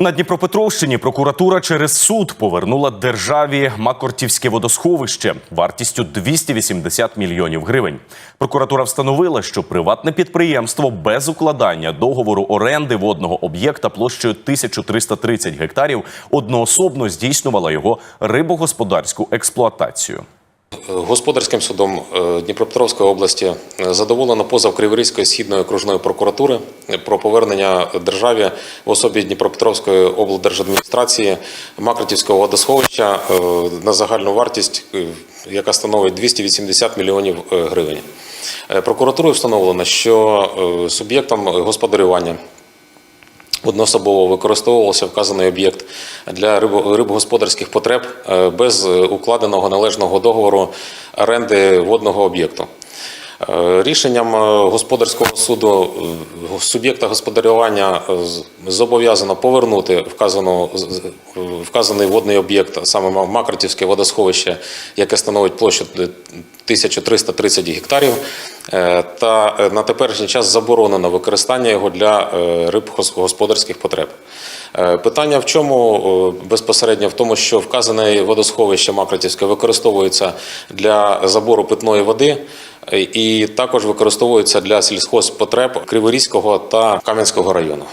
На Дніпропетровщині прокуратура через суд повернула державі Макортівське водосховище вартістю 280 мільйонів гривень. Прокуратура встановила, що приватне підприємство без укладання договору оренди водного об'єкта площею 1330 гектарів одноособно здійснювала його рибогосподарську експлуатацію. Господарським судом е, Дніпропетровської області е, задоволено позов Криворізької східної окружної прокуратури про повернення державі в особі Дніпропетровської облдержадміністрації Макротівського водосховища е, на загальну вартість, е, яка становить 280 мільйонів е, гривень. Е, Прокуратурою встановлено, що е, суб'єктом господарювання Одноособово використовувався вказаний об'єкт для рибо- рибогосподарських потреб е, без е, укладеного належного договору оренди водного об'єкту. Е, Рішенням господарського суду суб'єкта господарювання зобов'язано повернути вказану, вказаний водний об'єкт, саме Макротівське водосховище, яке становить площу 1330 гектарів, е, та е, на теперішній час заборонено використання його для е, рибгосподарських потреб. Питання в чому безпосередньо в тому, що вказане водосховище Макротівське використовується для забору питної води і також використовується для сільськогоспотреб Криворізького та Кам'янського району.